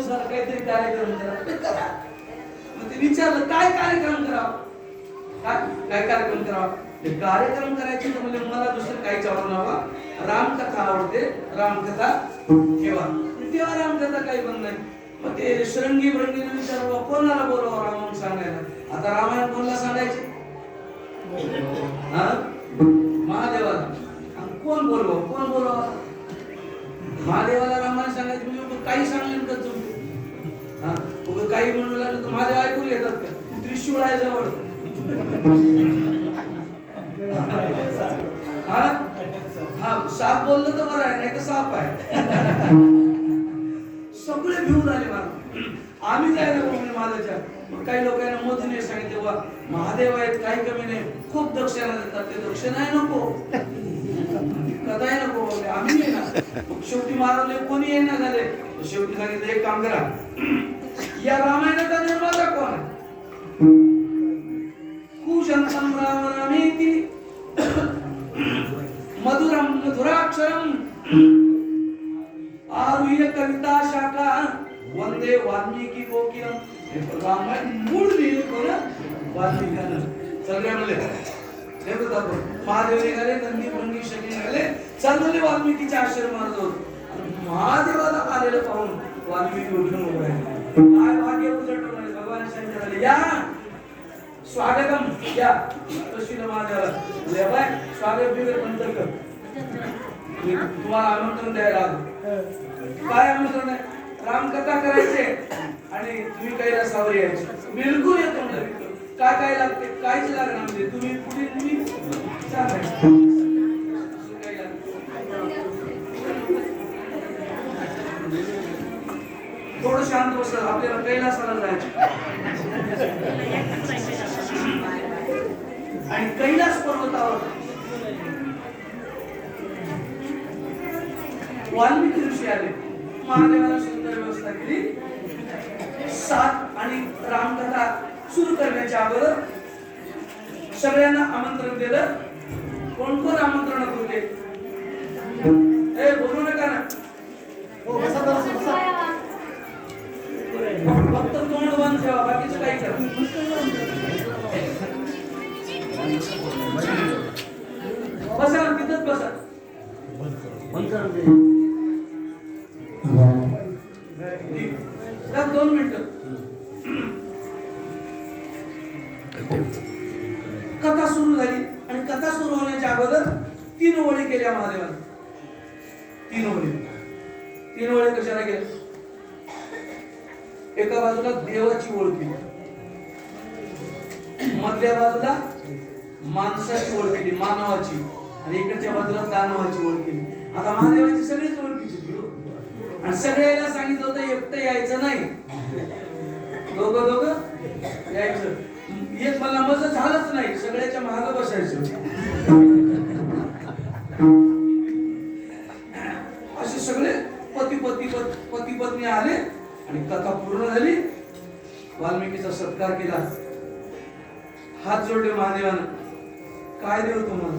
दिवसाला काहीतरी कार्यक्रम करा. ते मग ते विचारलं काय कार्यक्रम करावा? काय काय कार्यक्रम करावा? ते कार्यक्रम करायचे तर म्हणजे मला दुसरं काहीच आवडलं नव्हा रामकथा आवडते. रामकथा ठेवा. तेव्हा रामकथा काही पण नाही. मग ते श्रंगी ब्रंगी विचार कोणाला बोलवा? बोललं तर बरं आहे नाही तर साप आहे. सगळे भिवून आले मला. आम्ही काय नको म्हणजे महादेवच्या मग काही लोकांना मोदीने सांगितले वा महादेव आहेत काही कमी नाही. खूप दक्षिणा देतात ते दक्षिणा आहे नको. कदाही नको आम्ही नाही ना. शेवटी मारवले कोणी येणार झाले. शेवटी सांगितलं एक काम करा. या रामायणाचा निर्माता कोण आहे? कुशंतम राम रामेति मधुरम आरुह्य कविता शाखा वंदे वाल्मिकी कोकिलम हे रामायण मूळ लिहिलं कोण वाल्मिकानं सगळे म्हणले हे बघा आपण महादेव निघाले नंदी भृंगी शनी निघाले चालले वाल्मिकीच्या आश्रमात जाऊन महादेवाला आलेलं पाहून वाल्मिकी उठून उभे राहिले. काय भाग्य उजळलं भगवान शंकर आले या स्वागतम या महादेवाला ले बाय स्वागत नंतर कर मी तुम्हाला आमंत्रण द्यायला आलो. काय आमंत्रण आहे? रामकथा करायचे आणि तुम्ही कैलासावर यायचे. बिलकुल येतो काय काय लागते? काहीच लागणार म्हणजे तुम्ही पुढे तुम्ही सांगायचं. थोडं शांत बस. आपल्याला कैलासाला जायचं. आणि कैलास पर्वतावर वाल्मिकी ऋषी आले. महादेवाला सुंदर व्यवस्था केली. सात आणि रामकथा सुरू करण्याच्या अगोदर सगळ्यांना आमंत्रण दिलं. कोण कोण आमंत्रणात एका बाजूला देवाची ओळखी मधल्या बाजूला माणसाची ओळख केली मानवाची आणि इकडच्या बाजूला दानवाची ओळख. केली आता महादेवाची सगळीच ओळखीची आणि सगळ्याला सांगितलं होतं एकटं यायचं नाही. दोघं दोघं यायचं. एक मला मज झालंच नाही सगळ्याच्या माग बसायचं. वाल्मिकीचा सत्कार केला. हात जोडले महादेवानं. काय देऊ तुम्हाला?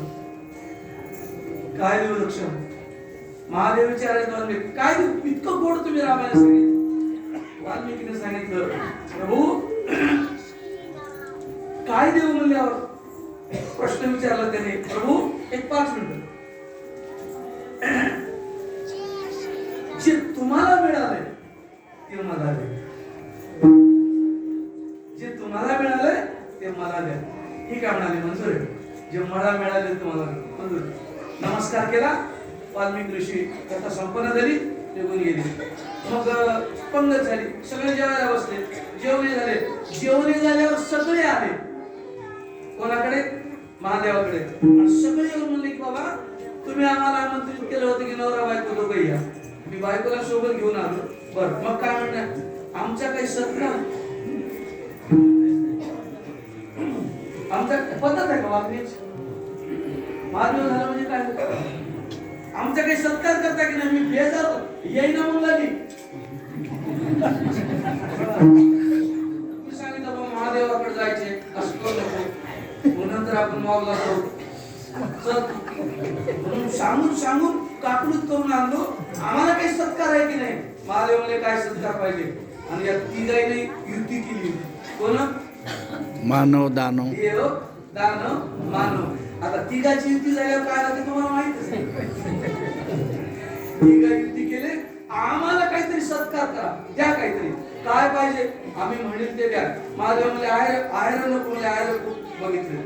काय देऊ लक्ष महादेव विचारायला काय देऊ? इतकं गोड तुम्ही रामायला सांगितलं. वाल्मिकीने सांगितलं प्रभू काय देऊ म्हणल्यावर? प्रश्न विचारला त्याने. प्रभू एक पाच मिनिट. जे तुम्हाला मिळाले ते मला जे मला मिळाले तुम्हाला नमस्कार केला. वाल्मिक ऋषी कथा संपन्न झाली निघून गेली. मग पंगत झाली. सगळे जेवायला बसले. जेवणे झाले. जेवणे झाल्यावर सगळे आले. कोणाकडे? महादेवाकडे. सगळे येऊन म्हणले की बाबा तुम्ही आम्हाला आमंत्रित केलं होतं की नवरा बायको दोघं या. मी बायकोला सोबत घेऊन आलो. बर मग काय म्हणणार? आमचा काही सत्कार आमचा पद्धत आहे का वागण्याची महादेव झाला म्हणजे काय आमचा काही सत्कार करता की नाही? मी बेजार येईना म्हणून लागली. मी सांगितलं बाबा महादेवाकडे जायचे. असं करू नको. मग नंतर आपण मावला. म्हणून सांगून सांगून काकलूत करून आणलो. आम्हाला काही सत्कार आहे की नाही? महादेव म्हणले काय सत्कार पाहिजे? आणि या तिघाईने युती केली. कोण? मानव दानव. देव दानव मानव. आता तिघाची युती झाल्यावर काय झालं ते तुम्हाला माहितच आहे. तिघा युती केले आम्हाला काहीतरी सत्कार करा द्या काहीतरी. काय पाहिजे? आम्ही म्हणेल ते द्या. माझ्या म्हणजे आहे आहेर नको म्हणजे आयर बघितले.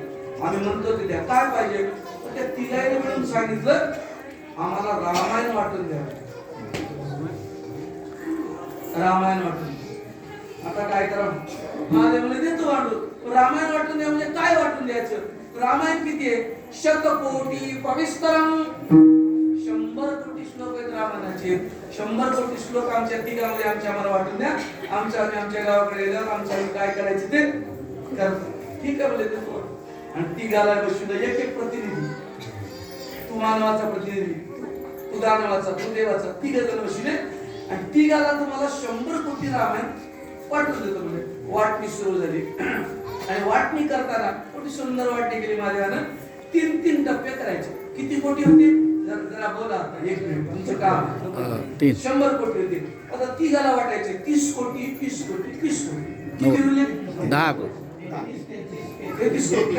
आम्ही म्हणतो ते द्या. काय पाहिजे? तर त्या तिघाईने मिळून सांगितलं आम्हाला रामायण वाटून द्या. रामायण वाटून आता काय करा? महादेव म्हणजे देतो वाटून रामायण वाटून द्या म्हणजे काय वाटून द्यायचं? रामायण किती आहे? शतकोटी पवित्रम शंभर कोटी श्लोक आहेत रामायणाचे. शंभर कोटी श्लोक आमच्या तिघामध्ये आमच्या आम्हाला वाटून द्या. आमच्या आम्ही आमच्या गावाकडे गेल्यावर आमच्या आम्ही काय करायचे ते करतो ठीक आहे म्हणजे बोलले देतो आणि तिघाला बसून एक एक प्रतिनिधी. तू मानवाचा प्रतिनिधी तू दानवाचा तू देवाचा तिघ जण बसून आणि तिघाला तुम्हाला शंभर कोटी रामायण पाठवून देतो म्हणजे. वाटणी सुरू झाली. आणि वाटणी करताना कोटी सुंदर वाटणी केली माझ्यानं तीन तीन टप्पे करायचे. किती कोटी होते? जरा जरा बोला आता एक मिनिट. तुमचं काम. शंभर कोटी होते. आता तिघाला वाटायचे. तीस कोटी तीस कोटी तीस कोटी. किती उरले दहा कोटी. तेहतीस कोटी?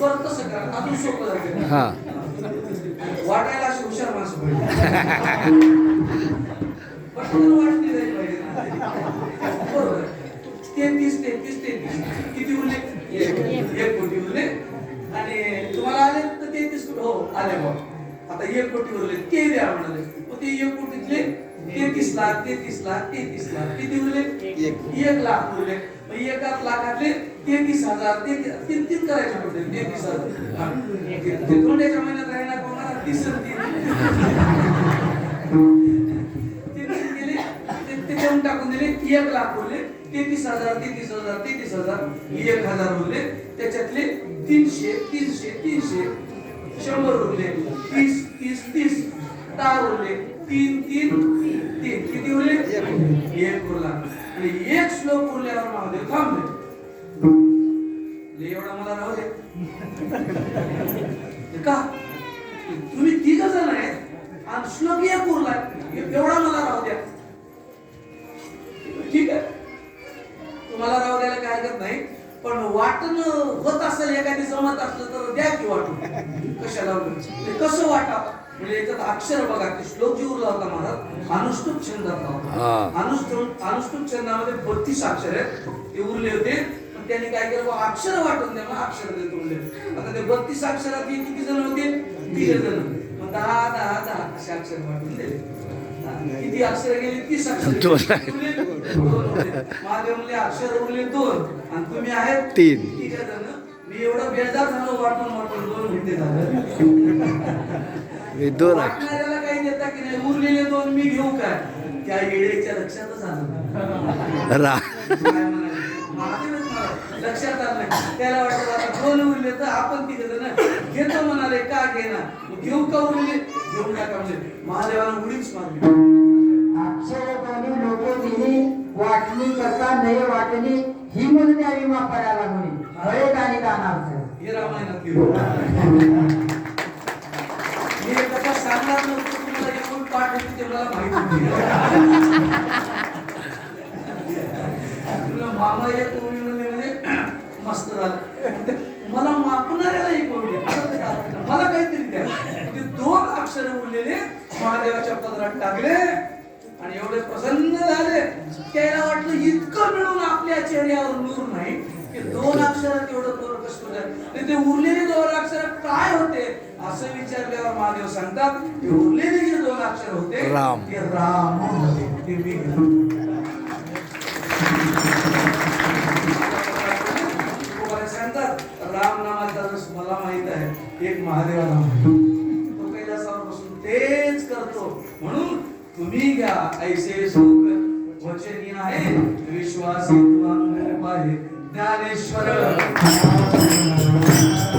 परत कसं करा. अजून सोपं जाते हा. वाटायला अशी हुशार माणसं पाहिजे. वाटली जाईल पाहिजे. ना. तेहतीस तेहतीस तेहतीस. किती उरले एक. कोटी उरले आणि तुम्हाला आले तर तेहतीस कोटी. हो आले बा आता एक कोटी उरले ते द्या म्हणाले. मग ते एक कोटीतले तेहतीस लाख तेहतीस लाख तेहतीस लाख. किती उरले एक. लाख उरले मग एका लाखातले तेहतीस हजार. तेहतीस तीन तीन करायचे होते तेहतीस हजार. धोंड्याच्या महिन्यात राहणार कोणाला तीस आणि तीन. गेले. ते- ते देऊन टाकून दिले. एक लाख उरले तेहतीस हजार तेहतीस हजार तेहतीस हजार एक हजार उरले त्याच्यातले तीनशे तीनशे तीनशे. शंभर उरले तीस तीस तीस. दहा उरले तीन तीन तीन. किती उरले एक उरला आणि एक श्लोक उरल्यावर महादेव थांबले एवढा मला राहू दे. का? तुम्ही तिघ जण आहेत. आणि श्लोक एक हरकत नाही. पण वाटण होत असेल एखादी जमत असलं तर द्या की वाटून. कशाला? ते कसं वाटा म्हणजे याच्यात अक्षर बघा ते श्लोक जे उरला होता महाराज अनुष्टुप हा. अनुष्टुप अनुष्टुप छंदामध्ये बत्तीस अक्षर आहेत. ते उरले होते. पण त्यांनी काय केलं? अक्षर वाटून द्या मग अक्षर देतो म्हणले आता ते बत्तीस अक्षरात किती जण होते? तीन जण दहा दहा दहा असे अक्षर वाटून दिले. किती अक्षर गेली? तीस अक्षर. महादेव म्हणले अक्षर उरले दोन. आणि तुम्ही आहेत तीन. मी एवढं बेजार झालो वाटून वाटून दोन मिनिटे झालं. दोन. वाटणाऱ्याला काही देता की नाही? उरलेले दोन मी घेऊ काय? त्या येडेच्या लक्षातच आलं लक्षात आलं त्याला वाटलं आता दोन उरले तर आपण तिघ जण घेतो म्हणाले का घेणार? घेऊ का उरले घेऊन टाका म्हणजे महादेवाला उडीच मारली. अक्षरपणे लोक दिली वाटणी करता नये वाटणी ही म्हणून द्यावी वापरायला म्हणे हळे आणि दानार्थ हे रामायणात मी कथा सांगणार नव्हतो तुम्हाला पाठ होती ते मला माहिती मामा एक म्हणजे मस्त झालं मला मापणाऱ्याला एक द्या. मला काहीतरी द्या. ते दोन अक्षर उरलेले महादेवाच्या पदरात टाकले आणि एवढे प्रसन्न झाले. त्याला वाटलं इतकं मिळून आपल्या चेहऱ्यावर नूर नाही की दोन अक्षरात एवढं कोण कसं झालं ते उरलेले दोन अक्षर काय होते असं विचारल्यावर महादेव सांगतात की उरलेले जे दोन अक्षर होते राम. ते राम होते. ते मी घेतो. तुम्हाला सांगतात राम नामाचा रस मला माहीत आहे एक महादेवाला तो कैलासावर बसून तेच करतो. म्हणून तुम्ही घ्या ऐसे सुख वचनी आहे विश्वास ज्ञानेश्वर.